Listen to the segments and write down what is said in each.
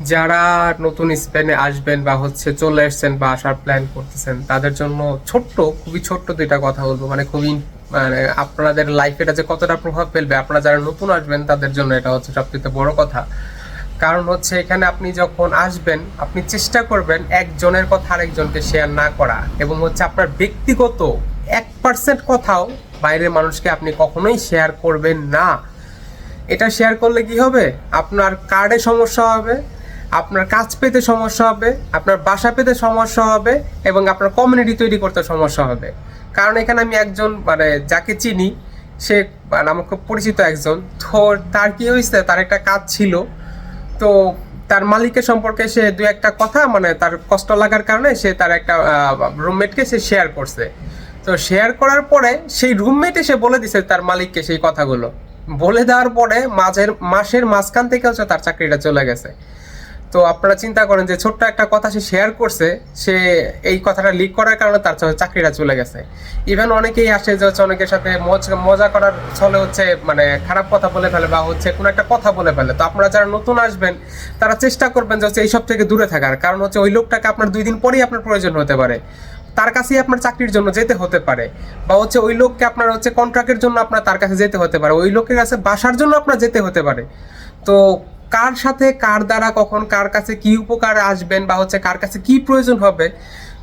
যারা নতুন স্পেনে আসবেন বা হচ্ছে চলে এসছেন বা আসার প্ল্যান করতেছেন, তাদের জন্য ছোট্ট, খুবই ছোট্ট দুইটা কথা বলব। মানে খুবই মানে আপনাদের লাইফে এটা যে কতটা প্রভাব ফেলবে, আপনারা যারা নতুন আসবেন, তাদের জন্য এটা হচ্ছে সবচেয়ে বড় কথা। কারণ হচ্ছে এখানে আপনি যখন আসবেন, আপনি চেষ্টা করবেন একজনের কথা আরেকজনকে শেয়ার না করা এবং হচ্ছে আপনার ব্যক্তিগত এক পার্সেন্ট কথাও বাইরের মানুষকে আপনি কখনোই শেয়ার করবেন না। এটা শেয়ার করলে কি হবে? আপনার কার্ডে সমস্যা হবে আপনার কাজ পেতে সমস্যা হবে, আপনার বাসা পেতে সমস্যা হবে এবং আপনার কমিউনিটি তৈরি করতে সমস্যা হবে। কারণ এখানে আমি একজন মানে যাকে চিনি, সে মানে আমার খুব পরিচিত একজন, তো তার কি হয়েছে, তার একটা কাজ ছিল। তো তার মালিকের সম্পর্কে সে দু একটা কথা মানে তার কষ্ট লাগার কারণে সে তার একটা রুমমেটকে সে শেয়ার করছে। তো শেয়ার করার পরে সেই রুমমেট এসে বলে দিছে তার মালিককে সেই কথাগুলো। বলে দেওয়ার পরে মাঝের, মাসের মাঝখান থেকে হচ্ছে তার চাকরিটা চলে গেছে। তো আপনারা চিন্তা করেন যে ছোট্ট একটা কথা সে শেয়ার করছে, সে এই কথাটা লিক করার কারণে তার চাকরিটা চলে গেছে। ইভেন অনেকেই আসে যে হচ্ছে অনেকের সাথে মজা করার ছলে হচ্ছে মানে খারাপ কথা বলে ফেলে বা হচ্ছে কোনো একটা কথা বলে ফেলে। তো আপনারা যারা নতুন আসবেন, তারা চেষ্টা করবেন যে হচ্ছে এইসব থেকে দূরে থাকার। কারণ হচ্ছে ওই লোকটাকে আপনার দুই দিন পরেই আপনার প্রয়োজন হতে পারে। তার কাছেই আপনার চাকরির জন্য যেতে হতে পারে। বা হচ্ছে ওই লোককে আপনার হচ্ছে কন্ট্রাক্টের জন্য আপনার তার কাছে যেতে হতে পারে। ওই লোকের কাছে বাসার জন্য আপনার যেতে হতে পারে। তো কার সাথে কার দ্বারা কখন কার কাছে কি উপকার আসবেন বা হচ্ছে কার কাছে কি প্রয়োজন হবে,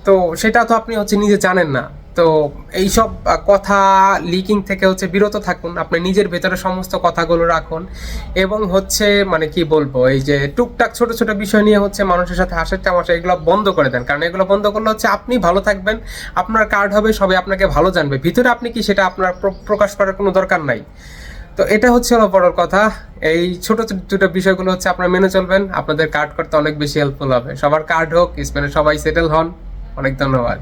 তো সেটা তো আপনি হচ্ছে নিজে জানেন না। তো এইসব কথা লিকিং থেকে হচ্ছে বিরত থাকুন, আপনি নিজের ভেতরে সমস্ত কথাগুলো রাখুন এবং হচ্ছে মানে কি বলব, এই যে টুকটাক ছোট ছোট বিষয় নিয়ে হচ্ছে মানুষের সাথে হাসির তামাশা, এগুলো বন্ধ করে দেন। কারণ এগুলো বন্ধ করলে হচ্ছে আপনি ভালো থাকবেন, আপনার কার্ড হবে, সবাই আপনাকে ভালো জানবে। ভিতরে আপনি কি সেটা আপনার প্র- প্রকাশ করার কোনো দরকার নাই। তো এটা হচ্ছে হলো বড় কথা। এই ছোট ছোট দুটো বিষয়গুলো হচ্ছে আপনারা মেনে চলবেন। আপনাদের কার্ড করতে অনেক বেশি হেল্পফুল হবে। সবার কার্ড হোক স্পেনে সবাই সেটেল হন। অনেক ধন্যবাদ।